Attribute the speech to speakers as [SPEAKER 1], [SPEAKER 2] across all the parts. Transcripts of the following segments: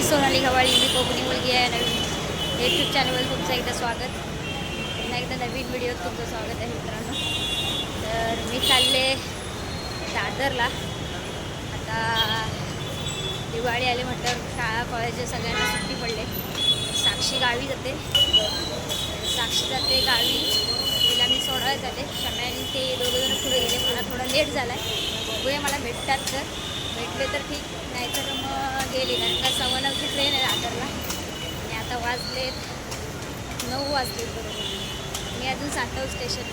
[SPEAKER 1] मी सोनाली घवाळी मी कोकणी मुलगी आहे नवीन यूट्यूब चॅनलवर तुमचं एकदा स्वागत. पुन्हा एकदा नवीन व्हिडिओत तुमचं स्वागत आहे मित्रांनो. तर मी चालले दादरला. आता दिवाळी आली म्हटल्यावर शाळा कॉलेज सगळ्यांना सुट्टी पडले. साक्षी गावी जाते. साक्षी जाते गावी. तिला मी सोडायला जाते. शम्याने ते दोघंजण पुढे गेले. मला थोडा लेट झाला आहे बघूया मला भेटतात तर. भेटले तर ठीक. नाहीतर मग गेली. कारण का सव्वा नऊची ट्रेन आहे दादरला आणि आता वाजलेत नऊ वाजले बरोबर. मी अजून सातव स्टेशन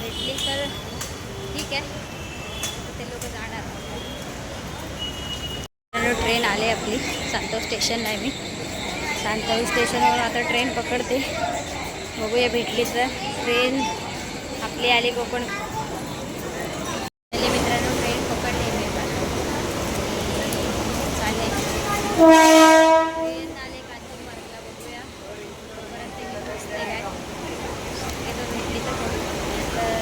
[SPEAKER 1] भेटली तर ठीक आहे. ते लोक जाणार. ट्रेन आले आपली. सांतव स्टेशनला आहे मी. सांतव स्टेशनवर आता ट्रेन पकडते. बघूया भेटली तर. ट्रेन आपली आली कोकण. मित्रांनो ट्रेन पकडली मी आता. चालेल ट्रेन आले कांचन मार्गला बघूया तोपर्यंत मी पोचते काय शक्यतो भेटली तर करू तर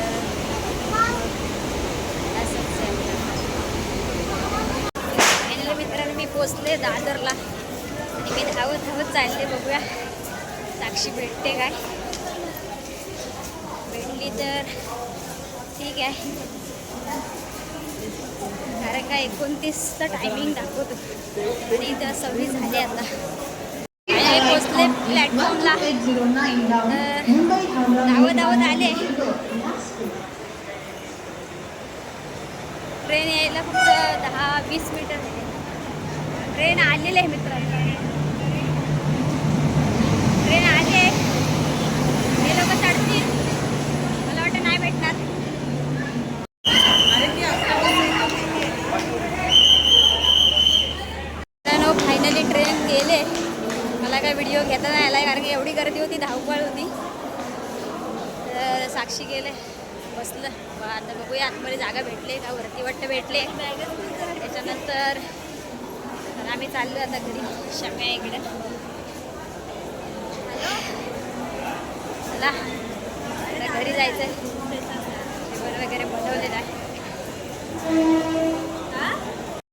[SPEAKER 1] असंच आहे फायनली मित्रांनो मी पोचले दादरला. आणि मी धावत धावत चालले बघूया. साक्षी भेटते काय? भेटली तर ठीक आहे. कारण का एकोणतीसचं टायमिंग दाखवतो. आणि इथं सव्वीस झाले आता. पोचले प्लॅटफॉर्मला धावत धावत आले. ट्रेन यायला फक्त दहा वीस मिनिटं ट्रेन आलेली आहे मित्रांनो. ट्रेन आली आहे. हे लोक चढतील. मला वाटतं नाही भेटणार. मित्रांनो फायनली ट्रेन गेले. मला काय व्हिडिओ घेता नाही आला कारण की एवढी गर्दी होती धावपळ होती. तर साक्षी गेले. बसलं. आता बघूया आतमध्ये जागा भेटले का? वरती वाटतं भेटले त्याच्यानंतर आम्ही चाललो आता घरी. शम्या इकडे. चला. घरी जायचं आहे जेवण वगैरे बनवलेलं आहे.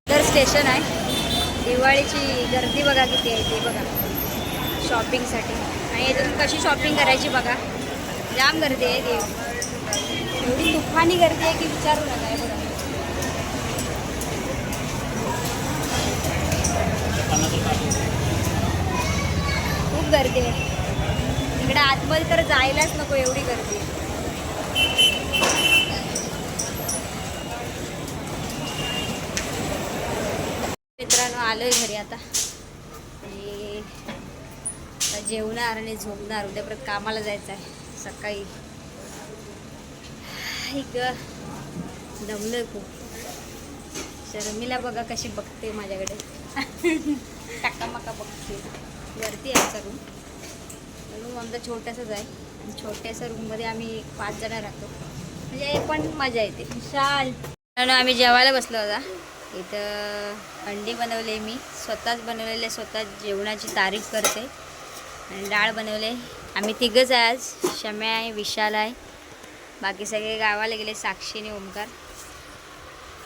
[SPEAKER 1] तर स्टेशन आहे. दिवाळीची गर्दी बघा किती आहे ती बघा. शॉपिंगसाठी आणि याच्यातून कशी शॉपिंग करायची बघा. जाम गर्दी आहे एवढी तुफानी गर्दी आहे की विचारू नका हे बघा खूप गर्दी आहे. इकडे आतमध्ये तर जायलाच नको एवढी गर्दी मित्रांनो आलोय घरी आता. आणि जेवणार आणि झोपणार उद्या परत कामाला जायचं आहे सकाळी. ऐक दमलोय खूप. शर्मिला बघा कशी बघते माझ्याकडे. टाका मका बघते. वरती आहे आमचा रूम रूम आमचा छोटासाच आहे. आणि छोट्याशा रूममध्ये आम्ही पाच जण राहतो. म्हणजे पण मजा येते. विशाल. आणि आम्ही जेवायला बसलो होता इथं अंडी बनवले मी. स्वतःच बनवलेले स्वतः जेवणाची तारीफ करते. आणि डाळ बनवले. आम्ही तिघंच आहे आज. शम्या आहे विशाल आहे. बाकी सगळे गावाला गेले साक्षी आणि ओमकार.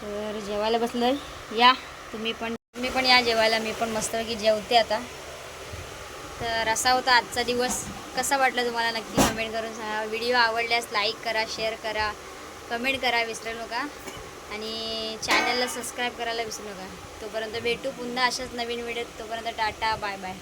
[SPEAKER 1] तर जेवायला बसलं या तुम्ही पण तुम्ही पण या जेवायला. मी पण मस्तपैकी जेवते आता. तर असा होता आजचा दिवस. कसा वाटला तुम्हाला नक्की कमेंट करून सांगा. व्हिडिओ आवडल्यास लाईक करा शेअर करा कमेंट करा विसरू नका. आणि चॅनलला सबस्क्राईब करायला विसरू नका. तोपर्यंत भेटू पुन्हा अशाच नवीन व्हिडिओत तोपर्यंत टाटा बाय बाय